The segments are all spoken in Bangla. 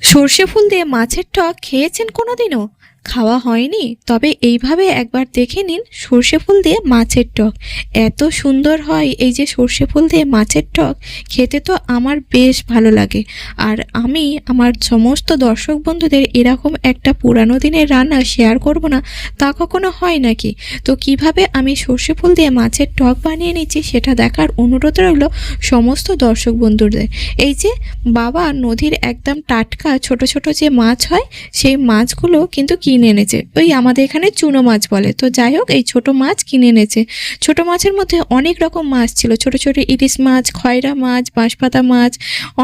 সর্ষে ফুল দিয়ে মাছের টক খেয়েছেন কোনোদিনও? খাওয়া হয়নি, তবে এইভাবে একবার দেখে নিন সর্ষে ফুল দিয়ে মাছের টক। এত সুন্দর হয় এই যে সর্ষে ফুল দিয়ে মাছের টক, খেতে তো আমার বেশ ভালো লাগে। আর আমি আমার সমস্ত দর্শক বন্ধুদের এরকম একটা পুরানো দিনের রান্না শেয়ার করব না, তা কখনো হয় নাকি? তো কীভাবে আমি সর্ষে ফুল দিয়ে মাছের টক বানিয়ে নিচ্ছি সেটা দেখার অনুরোধ রইল সমস্ত দর্শক বন্ধুদের। এই যে বাবা নদীর একদম টাটকা ছোট ছোট যে মাছ হয়, সেই মাছগুলো কিন্তু কিনে এনেছে। ওই আমাদের এখানে চুনো মাছ বলে। তো যাই হোক, এই ছোট মাছ কিনে এনেছে। ছোট মাছের মধ্যে অনেক রকম মাছ ছিল। ছোট ছোট ইলিশ মাছ, খয়রা মাছ, বাঁশপাতা মাছ,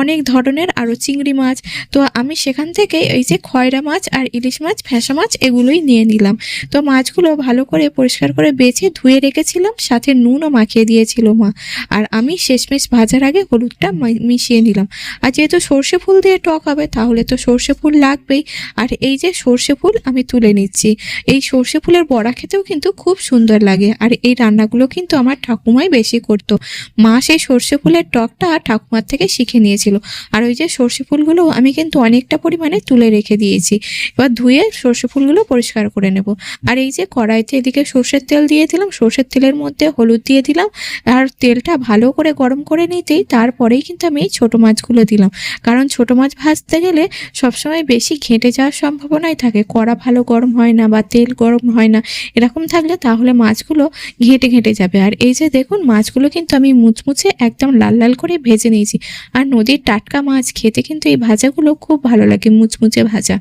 অনেক ধরনের আরও চিংড়ি মাছ। তো আমি সেখান থেকে এই যে খয়রা মাছ আর ইলিশ মাছ, ফ্যাসা মাছ এগুলোই নিয়ে নিলাম। তো মাছগুলো ভালো করে পরিষ্কার করে বেছে ধুয়ে রেখেছিলাম, সাথে নুনও মাখিয়ে দিয়েছিল মা। আর আমি শেষমেশ ভাজার আগে হলুদটা মিশিয়ে নিলাম। আর যেহেতু সর্ষে ফুল দিয়ে টক হবে, তাহলে তো সর্ষে ফুল লাগবেই। আর এই যে সর্ষে ফুল আমি তুলে নিচ্ছি। এই সর্ষে ফুলের বড়া খেতেও কিন্তু খুব সুন্দর লাগে। আর এই রান্নাগুলো কিন্তু আমার ঠাকুমাই বেশি করতো। মা সেই সর্ষে ফুলের টকটা ঠাকুমার থেকে শিখে নিয়েছিল। আর ওই যে সর্ষে ফুলগুলো আমি কিন্তু অনেকটা পরিমাণে তুলে রেখে দিয়েছি। এবার ধুয়ে সর্ষে ফুলগুলো পরিষ্কার করে নেব। আর এই যে কড়াইতে এদিকে সর্ষের তেল দিয়ে দিলাম, সর্ষের তেলের মধ্যে হলুদ দিয়ে দিলাম। আর তেলটা ভালো করে গরম করে নিতেই তারপরেই কিন্তু আমি এই ছোটো মাছগুলো দিলাম। কারণ ছোটো মাছ ভাজতে গেলে সবসময় বেশি ঘেঁটে যাওয়ার সম্ভাবনাই থাকে। কড়া ভালো গরম হয় না বা তেল গরম হয় না, এরকম থাকলে তাহলে মাছগুলো ঘেঁটে ঘেঁটে যাবে। আর এই যে দেখুন, মাছগুলো কিন্তু আমি মুচমুচে একদম লাল লাল করে ভেজে নিয়েছি। আর নদীর টাটকা মাছ খেতে কিন্তু এই ভাজাগুলো খুব ভালো লাগে, মুচমুচে ভাজা।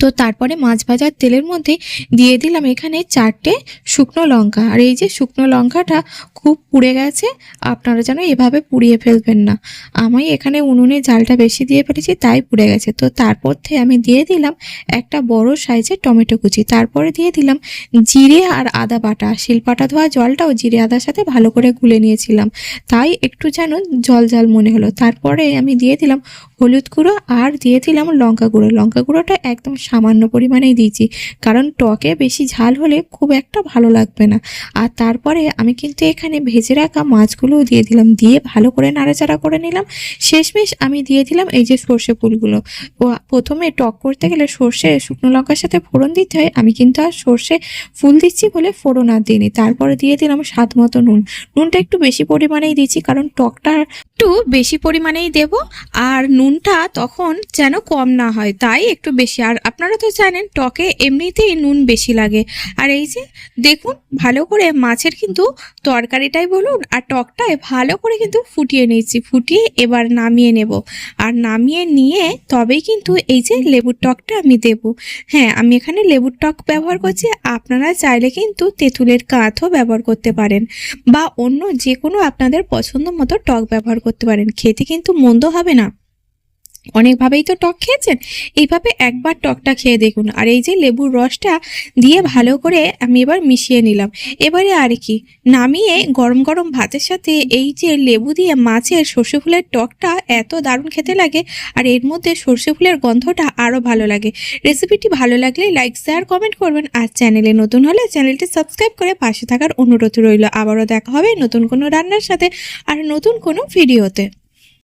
তো তারপরে মাছ ভাজার তেলের মধ্যে দিয়ে দিলাম এখানে চারটে শুকনো লঙ্কা। আর এই যে শুকনো লঙ্কাটা খুব পুড়ে গেছে, আপনারা যেন এভাবে পুড়িয়ে ফেলবেন না। আমি এখানে উনুনে জালটা বেশি দিয়ে ফেলেছি, তাই পুড়ে গেছে। তো তারপর থেকে আমি দিয়ে দিলাম একটা বড় সাইজের টমেটো কুচি। তারপরে দিয়ে দিলাম জিরে আর আদা বাটা। শিলপাটা ধোয়া জলটাও জিরে আদার সাথে ভালো করে গুলে নিয়েছিলাম। তাই একটু যেন জল জল মনে হলো। তারপরে আমি দিয়ে দিলাম হলুদ গুঁড়ো আর দিয়ে দিলাম লঙ্কা গুঁড়ো। লঙ্কা গুঁড়োটা একদম সামান্য পরিমাণেই দিয়েছি। কারণ টকে বেশি ঝাল হলে খুব একটা ভালো লাগবে না। আর তারপরে আমি কিন্তু এখানে ভেজে রাখা মাছগুলোও দিয়ে দিলাম। দিয়ে ভালো করে নাড়াচাড়া করে নিলাম। শেষমেশ আমি দিয়ে দিলাম এই যে সর্ষে ফুলগুলো। প্রথমে টক করতে গেলে সর্ষে, শুকনো লঙ্কার সাথে ফোড়ন দিতে হয়। আমি কিন্তু আর সর্ষে ফুল দিচ্ছি বলে ফোড়ন আর দিইনি। তারপরে দিয়ে দিলাম স্বাদ মতো নুন। নুনটা একটু বেশি পরিমাণেই দিচ্ছি কারণ টকটা একটু বেশি পরিমাণেই দেব, আর নুনটা তখন যেন কম না হয়, তাই একটু বেশি। আর আপনারা তো জানেন, টকে এমনিতেই নুন বেশি লাগে। আর এই যে, দেখুন, ভালো করে মাছের কিন্তু তরকারিটাই বলুন, আর টকটায় ভালো করে কিন্তু ফুটিয়ে নিয়েছি। ফুটিয়ে এবার নামিয়ে নেব। আর নামিয়ে নিয়ে তবেই কিন্তু এই যে লেবুর টকটা আমি দেব। হ্যাঁ আমি এখানে লেবুর টক ব্যবহার করছি। আপনারা চাইলে কিন্তু তেঁতুলের কাঁথও ব্যবহার করতে পারেন। বা অন্য যে কোনো আপনাদের পছন্দ মতো টক ব্যবহার করতে পারেন। খেতে কিন্তু মন্দ হবে না। অনেকভাবেই তো টক খেয়েছেন? এইভাবে একবার টকটা খেয়ে দেখুন। আর এই যে লেবুর রসটা দিয়ে ভালো করে আমি এবার মিশিয়ে নিলাম। এবারে আর কি, নামিয়ে গরম গরম ভাতের সাথে এই যে লেবু দিয়ে মাছের সর্ষে ফুলের টকটা এত দারুণ খেতে লাগে, আর এর মধ্যে সর্ষে ফুলের গন্ধটা আরও ভালো লাগে। রেসিপিটি ভালো লাগলে লাইক, শেয়ার, কমেন্ট করবেন। আর চ্যানেলে নতুন হলে চ্যানেলটি সাবস্ক্রাইব করে পাশে থাকার অনুরোধ রইল। আবারও দেখা হবে নতুন কোনো রান্নার সাথে আর নতুন কোনো ভিডিওতে।